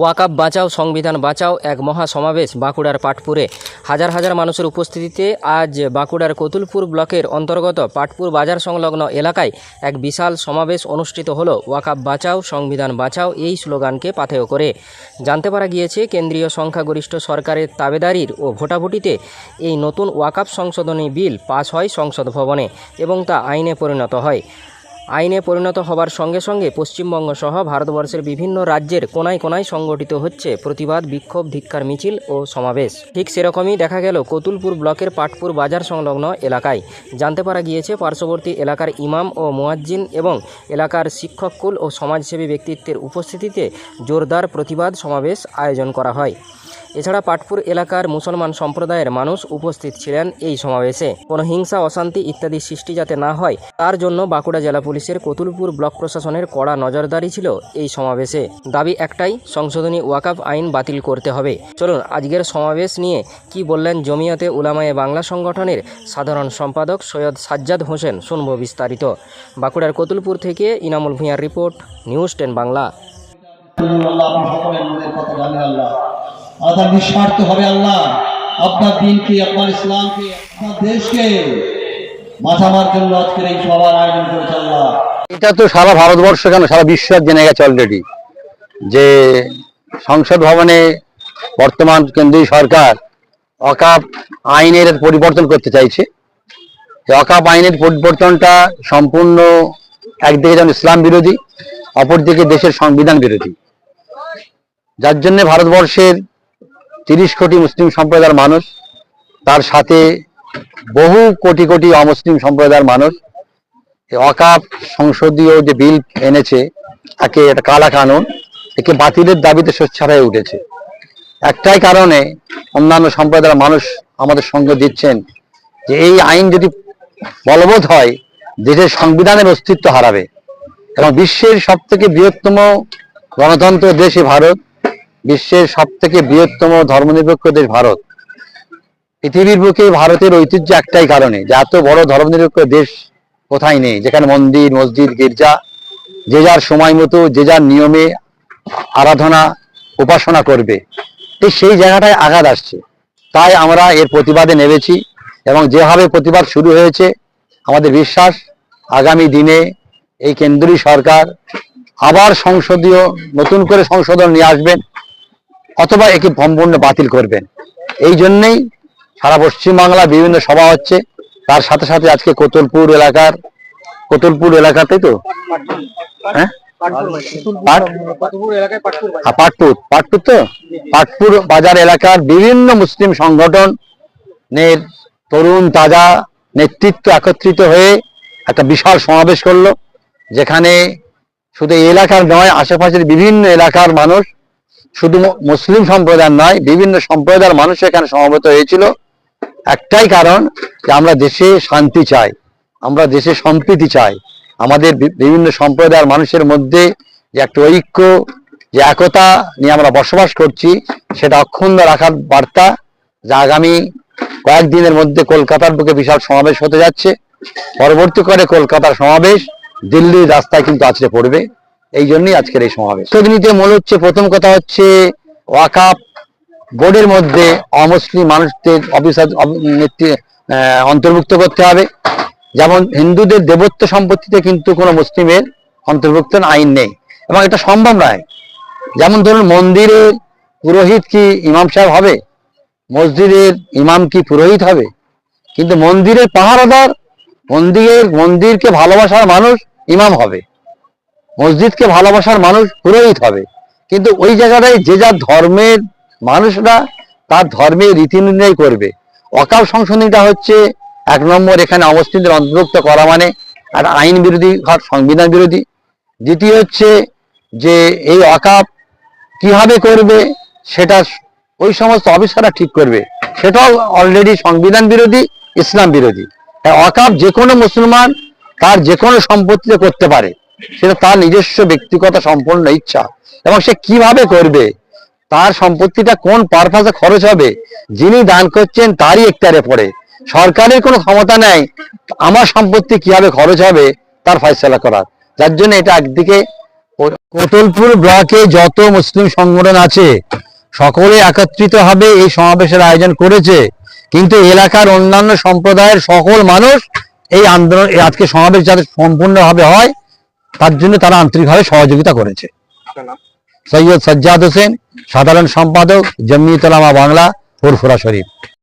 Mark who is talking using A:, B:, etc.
A: ওয়াকাব বাঁচাও, সংবিধান বাঁচাও এক মহা সমাবেশ বাঁকুড়ার পাটপুরে। হাজার হাজার মানুষের উপস্থিতিতে আজ বাঁকুড়ার কতুলপুর ব্লকের অন্তর্গত পাটপুর বাজার সংলগ্ন এলাকায় এক বিশাল সমাবেশ অনুষ্ঠিত হলো। ওয়াকাব বাঁচাও, সংবিধান বাঁচাও এই স্লোগানকে পাথেয় করে। জানতে পারা গিয়েছে, কেন্দ্রীয় সংখ্যাগরিষ্ঠ সরকারের তাবেদারির ও ভোটাভুটিতে এই নতুন ওয়াকাব সংশোধনী বিল পাশ হয় সংসদ ভবনে এবং তা আইনে পরিণত হয়। আইনে পরিণত হবার সঙ্গে সঙ্গে পশ্চিমবঙ্গ সহ ভারতবর্ষের বিভিন্ন রাজ্যের কোনায় কোনায় সংগঠিত হচ্ছে প্রতিবাদ, বিক্ষোভ, ধিক্কার, মিছিল ও সমাবেশ। ঠিক সেরকমই দেখা গেল কতুলপুর ব্লকের পাটপুর বাজার সংলগ্ন এলাকায়। জানতে পারা গিয়েছে, পার্শ্ববর্তী এলাকার ইমাম ও মুয়াজ্জিন এবং এলাকার শিক্ষককুল ও সমাজসেবী ব্যক্তিত্বের উপস্থিতিতে জোরদার প্রতিবাদ সমাবেশ আয়োজন করা হয়। এছাড়া পাটপুর এলাকার মুসলমান সম্প্রদায়ের মানুষ উপস্থিত ছিলেন এই সমাবেশে। কোনো হিংসা, অশান্তি ইত্যাদি সৃষ্টি যাতে না হয়, তার জন্য বাঁকুড়া জেলা পুলিশের কতুলপুর ব্লক প্রশাসনের কড়া নজরদারি ছিল এই সমাবেশে। দাবি একটাই, সংশোধনী ওয়াকাফ আইন বাতিল করতে হবে। চলুন, আজকের সমাবেশ নিয়ে কি বললেন জমিয়তে উলামায়ে বাংলা সংগঠনের সাধারণ সম্পাদক সৈয়দ সাজ্জাদ হোসেন শুনব বিস্তারিত। বাঁকুড়ার কতুলপুর থেকে ইনামুল ভূঁইয়ার রিপোর্ট, নিউজ টেন বাংলা।
B: আপনার নিঃস্বার্থ হবে আল্লাহ। আপনার দিনকে, আপনার ইসলামকে, আপনার দেশকে বাঁচাবার জন্য আজকের এই সবার আয়োজন করেছে আল্লাহ।
C: এটা তো সারা ভারতবর্ষ কেন? সারা বিশ্ব জেনে গেছে অলরেডি যে সংসদ ভবনে বর্তমান কেন্দ্রীয় সরকার অকাপ আইনের পরিবর্তন করতে চাইছে। অকাপ আইনের পরিবর্তনটা সম্পূর্ণ একদিকে যেমন ইসলাম বিরোধী, অপরদিকে দেশের সংবিধান বিরোধী। যার জন্য ভারতবর্ষের তিরিশ কোটি মুসলিম সম্প্রদায়ের মানুষ, তার সাথে বহু কোটি কোটি অমুসলিম সম্প্রদায়ের মানুষ। অকাপ সংসদীয় যে বিল এনেছে, তাকে একটা কালা কানুন, একে বাতিলের দাবিতে সোচ্চার হয়ে উঠেছে। একটাই কারণে অন্যান্য সম্প্রদায়ের মানুষ আমাদের সঙ্গে দিচ্ছেন যে এই আইন যদি বলবৎ হয়, দেশের সংবিধানের অস্তিত্ব হারাবে। এবং বিশ্বের সব থেকে বৃহত্তম গণতন্ত্র দেশে ভারত বিশ্বের সব থেকে বৃহত্তম ধর্মনিরপেক্ষ দেশ ভারত। পৃথিবীর বুকে ভারতের ঐতিহ্য একটাই কারণে, যে এত বড় ধর্মনিরপেক্ষ দেশ কোথায় নেই, যেখানে মন্দির, মসজিদ, গির্জা, যে যার সময় মতো, যে যার নিয়মে আরাধনা, উপাসনা করবে। ঠিক সেই জায়গাটায় আঘাত আসছে। তাই আমরা এর প্রতিবাদে নেমেছি এবং যেভাবে প্রতিবাদ শুরু হয়েছে, আমাদের বিশ্বাস আগামী দিনে এই কেন্দ্রীয় সরকার আবার সংসদীয় নতুন করে সংশোধন নিয়ে আসবেন। অথবা একে সম্পূর্ণ বাতিল করবেন। এই জন্যেই সারা পশ্চিমবাংলা বিভিন্ন সভা হচ্ছে। তার সাথে সাথে আজকে কোতলপুর এলাকার, কোতলপুর এলাকাতেই তো? হ্যাঁ? পাট- পাটপুর। পাটপুর তো? পাটপুর বাজার এলাকার বিভিন্ন মুসলিম সংগঠনের তরুণ তাজা নেতৃত্ব একত্রিত হয়ে একটা বিশাল সমাবেশ করল, যেখানে শুধু এলাকার নয়, আশেপাশের বিভিন্ন এলাকার মানুষ শুধু মুসলিম সম্প্রদায়ের নয়, বিভিন্ন সম্প্রদায়ের মানুষ এখানে সমবেত হয়েছিল। একটাই কারণ যে আমরা দেশে শান্তি চাই, আমরা দেশে সম্প্রীতি চাই। আমাদের বিভিন্ন সম্প্রদায়ের মানুষের মধ্যে যে একটা ঐক্য, যে একতা নিয়ে আমরা বসবাস করছি, সেটা অক্ষুণ্ণ রাখার বার্তা যা আগামী কয়েকদিনের মধ্যে কলকাতার বুকে বিশাল সমাবেশ হতে যাচ্ছে। পরবর্তী করে কলকাতার সমাবেশ দিল্লির রাস্তায় কিন্তু আছড়ে পড়বে। এই জন্যই আজকের এই সমাবেশ। অগ্নিতে মূল হচ্ছে, প্রথম কথা হচ্ছে, ওয়াকাপ বোর্ডের মধ্যে অমুসলিম মানুষদের অফিসার নেতৃ- অন্তর্ভুক্ত করতে হবে। যেমন হিন্দুদের দেবত্ব সম্পত্তিতে কিন্তু কোনো মুসলিমের অন্তর্ভুক্ত আইন নেই। এবং এটা সম্ভব নয়। যেমন ধরুন, মন্দিরের পুরোহিত কি ইমাম সাহেব হবে? মসজিদের ইমাম কি পুরোহিত হবে? কিন্তু মন্দিরের পাহারাদার, মন্দিরের, মন্দিরকে ভালোবাসার মানুষ ইমাম হবে। মসজিদকে ভালোবাসার মানুষ পুরোহিত হবে। কিন্তু ওই জায়গাটায় যে যার ধর্মের মানুষরা তার ধর্মের রীতি নির্ণয় করবে। অকাল সংশোধনীটা হচ্ছে এক নম্বর এখানে অমুসলিমদের অন্তর্ভুক্ত করা মানে একটা আইন বিরোধী আর সংবিধান বিরোধী। দ্বিতীয় হচ্ছে যে এই অকাপ কীভাবে করবে সেটা ওই সমস্ত অফিসাররা ঠিক করবে। সেটাও অলরেডি সংবিধান বিরোধী, ইসলাম বিরোধী। অকাপ যে কোনো মুসলমান তার যে কোনো সম্পত্তিতে করতে পারে। সেটা তার নিজস্ব ব্যক্তিগত সম্পূর্ণ ইচ্ছা। এবং সে কীভাবে করবে? তার সম্পত্তিটা কোন পারপাসে খরচ হবে? যিনি দান করছেন তারই একটারে পড়ে। সরকারের কোনো ক্ষমতা নেই, আমার সম্পত্তি কীভাবে খরচ হবে তার ফয়সলা করার। যার জন্য এটা একদিকে কোতলপুর ব্লকে যত মুসলিম সংগঠন আছে, সকলে একত্রিত হবে এই সমাবেশের আয়োজন করেছে। কিন্তু এলাকার অন্যান্য সম্প্রদায়ের সকল মানুষ এই আন্দোলন আজকে সমাবেশ যাতে সম্পূর্ণভাবে হয় তার জন্য তারা আন্তরিকভাবে সহযোগিতা করেছে। সৈয়দ সজ্জাদ হোসেন সাধারণ সম্পাদক জমিয়তলামা বাংলা ফুরফুরা শরীফ।